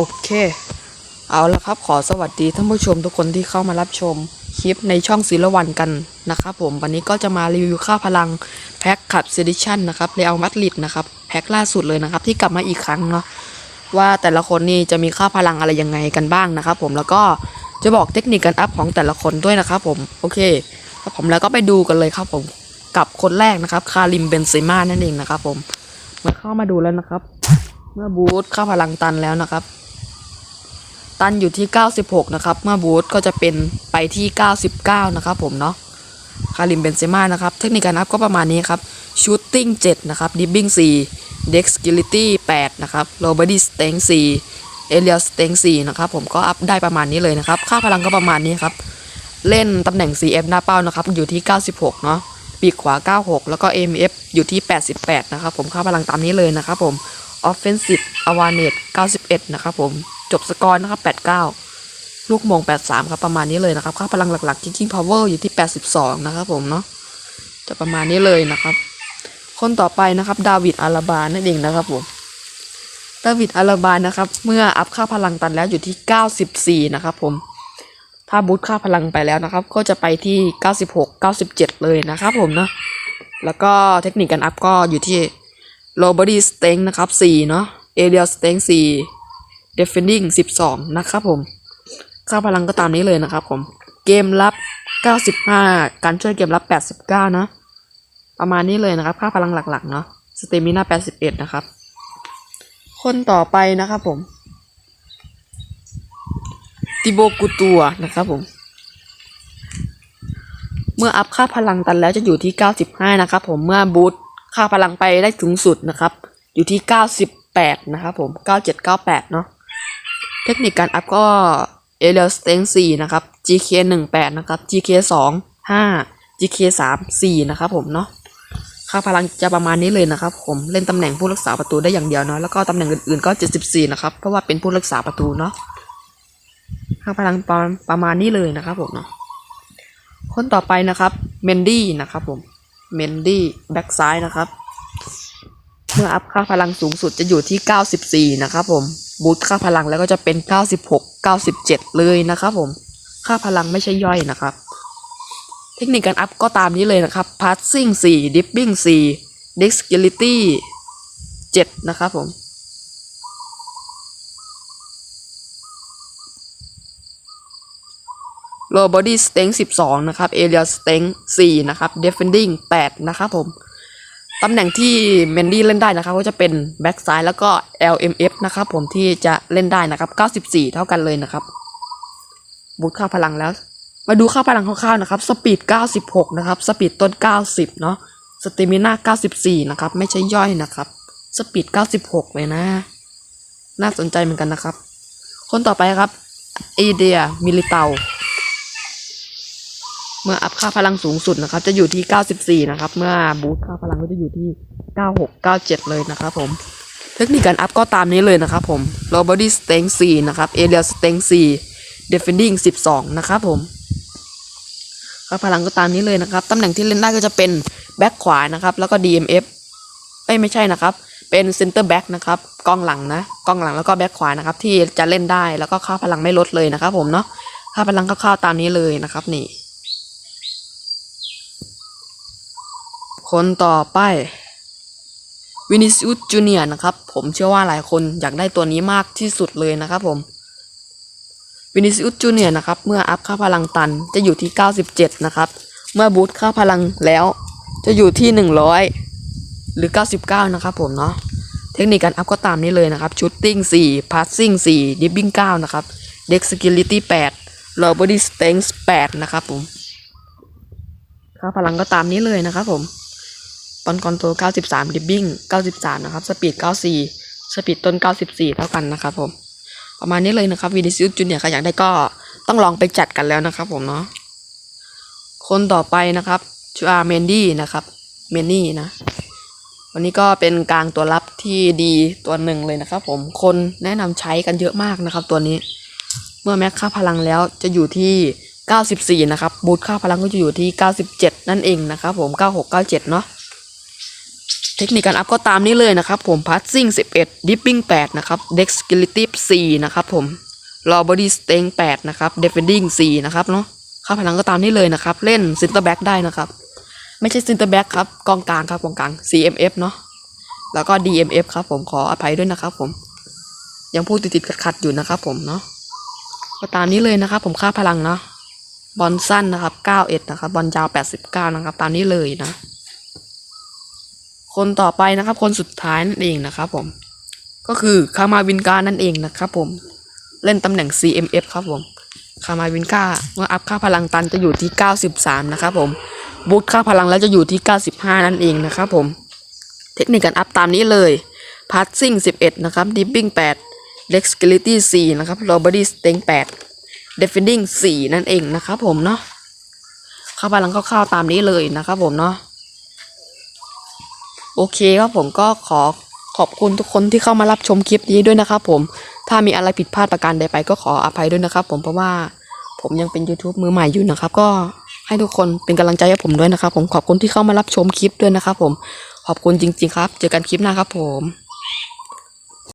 โอเค เอาละครับขอสวัสดีท่านผู้ชมทุกคนที่เข้ามารับชมคลิปในช่องศิลวันกันนะครับผมวันนี้ก็จะมารีวิวค่าพลังแพ็คขับเซดิชันนะครับเรอัลมาดริดนะครับแพ็คล่าสุดเลยนะครับที่กลับมาอีกครั้งเนาะว่าแต่ละคนนี่จะมีค่าพลังอะไรยังไงกันบ้างนะครับผมแล้วก็จะบอกเทคนิคการอัพของแต่ละคนด้วยนะครับผมโอเคครับผมแล้วก็ไปดูกันเลยครับผมกับคนแรกนะครับคาริมเบนเซม่านั่นเองนะครับผมมาเข้ามาดูแล้วนะครับ เมื่อบูธค่าพลังตันแล้วนะครับ ตันอยู่ที่ 96 นะครับ เมื่อบูธก็จะเป็นไปที่ 99 นะครับผมเนาะ คาริมเบนเซม่านะครับ เทคนิคการอัพก็ประมาณนี้ครับ ชูตติ้ง 7 นะครับ ดิบบิ้ง4 Dexterity 8นะครับ Robody Strength 4 Aerial Strength 4นะครับผมก็อัพได้ประมาณนี้เลยนะครับ ค่าพลังก็ประมาณนี้ครับ เล่นตำแหน่ง CF หน้าเป้านะครับ อยู่ที่ 96 เนาะ ปีกขวา 96 แล้วก็ AMF อยู่ที่ 88 นะครับผม ค่าพลังตามนี้เลยนะครับผม Offensive Awareness 91 นะครับผม จบสกอร์นะครับ 89 ลูกมง 83 ครับประมาณนี้เลยนะครับ ค่าพลังหลักๆ Kicking Power อยู่ที่ 82 นะครับผมเนาะ จะประมาณนี้เลยนะครับ คนต่อไปนะครับ ดาวิดอาราบานั่นเองนะครับผม ดาวิดอาราบานะครับ เมื่ออัพค่าพลังตันแล้วอยู่ที่ 94 นะครับผม ถ้าบูทค่าพลังไปแล้วนะครับ ก็จะไปที่ 96 97 เลยนะครับผมเนาะ แล้วก็เทคนิคการอัพก็อยู่ที่ low body strength นะครับ4เนาะ aerial strength 4 defending 12 นะครับผม ค่าพลังก็ตามนี้เลยนะครับผม เกมรับ 95 การช่วยเกมรับ 89เนาะประมาณนี้เลยนะครับ ค่าพลังหลักๆ เนาะสเตมิน่า81 นะครับ คนต่อไปนะครับผม ติโบกุตัวนะครับผม เมื่ออัพค่าพลังตันแล้วจะอยู่ที่ 95 นะครับผม เมื่อบูทค่าพลังไปได้สูงสุดนะครับ อยู่ที่ 98 นะครับผม 9798 เนาะ เทคนิคการอัพก็ a r i a l Strength 4นะครับ GK 18นะครับ GK 2 5 GK 3 4นะครับผมเนาะค่าพลังจะประมาณนี้เลยนะครับ ผมเล่นตำแหน่งผู้รักษาประตูได้อย่างเดียวเนาะแล้วก็ตำแหน่งอื่นๆก็ 74 นะครับ เพราะว่าเป็นผู้รักษาประตูเนาะค่าพลังประประมาณนี้เลยนะครับผมเนาะคนต่อไปนะครับเมนดี้นะครับผมเมนดี้แบ็กซ้ายนะครับ เมื่ออัพค่าพลังสูงสุดจะอยู่ที่ 94 นะครับผม บูทค่าพลังแล้วก็จะเป็น 96 97 เลยนะครับผม ค่าพลังไม่ใช่ย่อยนะครับ เทคนิคการอัพก็ตามนี้เลยนะครับ passing 4 dipping 4 dexterity 7 นะครับผม low body strength 12 นะครับ area strength 4นะครับ defending 8 นะครับผม ตำแหน่งที่เมนดี้เล่นได้นะครับก็จะเป็นแบ็กซ้ายแล้วก็ LMF นะครับผมที่จะเล่นได้นะครับ 94 เท่ากันเลยนะครับ บูทค่าพลังแล้ว มาดูค่าพลังคร่าวๆนะครับ สปีด 96 นะครับ สปีดต้น 90 เนาะสเตมิน่า 94 นะครับ ไม่ใช่ย่อยนะครับ สปีด 96 เลยนะ น่าสนใจเหมือนกันนะครับ คนต่อไปครับเอเดียมิลิเตา มื่ออัพค่าพลังสูงสุดนะครับ จะอยู่ที่ 94 นะครับ เมื่อบูทค่าพลังก็จะอยู่ที่ 96 97 เลยนะครับผม เทคนิคการอัพก็ตามนี้เลยนะครับผม low body strength 4นะครับ aerial strength 4 defending 12 นะครับผมค่าพลังก็ตามนี้เลยนะครับ ตำแหน่งที่เล่นได้ก็จะเป็นแบ็คขวานะครับ แล้วก็ DMF เอ้ยไม่ใช่นะครับ เป็น center back นะครับกองหลังนะกองหลังแล้วก็แบ็คขวานะครับ ที่จะเล่นได้แล้วก็ค่าพลังไม่ลดเลยนะครับ ผมเนาะค่าพลังคร่าวตามนี้เลยนะครับนี่ คนต่อไปวินิซิอุสจูเนียนะครับ ผมเชื่อว่าหลายคนอยากได้ตัวนี้มากที่สุดเลยนะครับผมวินิซิอุสจูเนียนะครับ เมื่ออัพค่าพลังตันจะอยู่ที่ 97 นะครับ เมื่อบูทค่าพลังแล้วจะอยู่ที่ 100 หรือ 99 นะครับผมเนาะเทคนิคการอัพก็ตามนี้เลยนะครับชูตติ้ง4 passing 4 dipping 9นะครับ dexterity 8 low body strength 8นะครับผมค่าพลังก็ตามนี้เลยนะครับผม อนคอนโทร93ดิบบิ้ง93 นะครับ สปีด 94 สปีดต้น 94 เท่ากันนะครับผม ประมาณนี้เลยนะครับวีดิซิลจูเนียร์ใครอยากได้ก็ต้องลองไปจัดกันแล้วนะครับผมเนาะ คนต่อไปนะครับชูอาเมนดี้นะครับ เมนนี่นะ วันนี้ก็เป็นกลางตัวรับที่ดีตัวหนึ่งเลยนะครับผม คนแนะนำใช้กันเยอะมากนะครับตัวนี้ เมื่อแม็กค่าพลังแล้วจะอยู่ที่94 นะครับ บูทค่าพลังก็จะอยู่ที่ 97 นั่นเองนะครับผม 96 97 เนาะ เทคนิคการอัพก็ตามนี้เลยนะครับผม passing 11 dipping 8นะครับ dexterity 4นะครับผม raw body strength 8นะครับ defending 4นะครับเนาะค่าพลังก็ตามนี้เลยนะครับ เล่น center back ได้นะครับ ไม่ใช่ center back ครับกองกลางครับกองกลาง CMF เนาะแล้วก็ DMF ครับผมขออภัยด้วยนะครับ ผม ยังพูดติดๆขัดๆอยู่นะครับ ผมเนาะก็ตามนี้เลยนะครับ ผมค่าพลังเนาะบอลสั้นนะครับ91นะครับบอลยาว89นะครับ ตามนี้เลยนะ คนต่อไปนะครับ คนสุดท้ายนั่นเองนะครับผมก็คือคามาวินกานั่นเองนะครับผมเล่นตำแหน่ง CMF ครับผมคามาวินกาเมื่ออัพค่าพลังตันจะอยู่ที่ 93 นะครับผมบูทค่าพลังแล้วจะอยู่ที่ 95 นั่นเองนะครับผมเทคนิคการอัพตามนี้เลย passing 11 นะครับ dipping 8 dexterity 4นะครับ low body strength 8 defending 4นั่นเองนะครับผมเนาะค่าพลังคร่าวๆตามนี้เลยนะครับผมเนาะ โอเคครับผมก็ขอขอบคุณทุกคนที่เข้ามารับชมคลิปนี้ด้วยนะครับผมถ้ามีอะไรผิดพลาดประการใดไปก็ขออภัยด้วยนะครับ ผมเพราะว่าผมยังเป็น YouTube มือใหม่อยู่นะครับ ก็ให้ทุกคนเป็นกำลังใจให้ผมด้วยนะครับ ผมขอบคุณที่เข้ามารับชมคลิปด้วยนะครับ ผมขอบคุณจริง ๆ ครับ เจอกันคลิปหน้าครับผม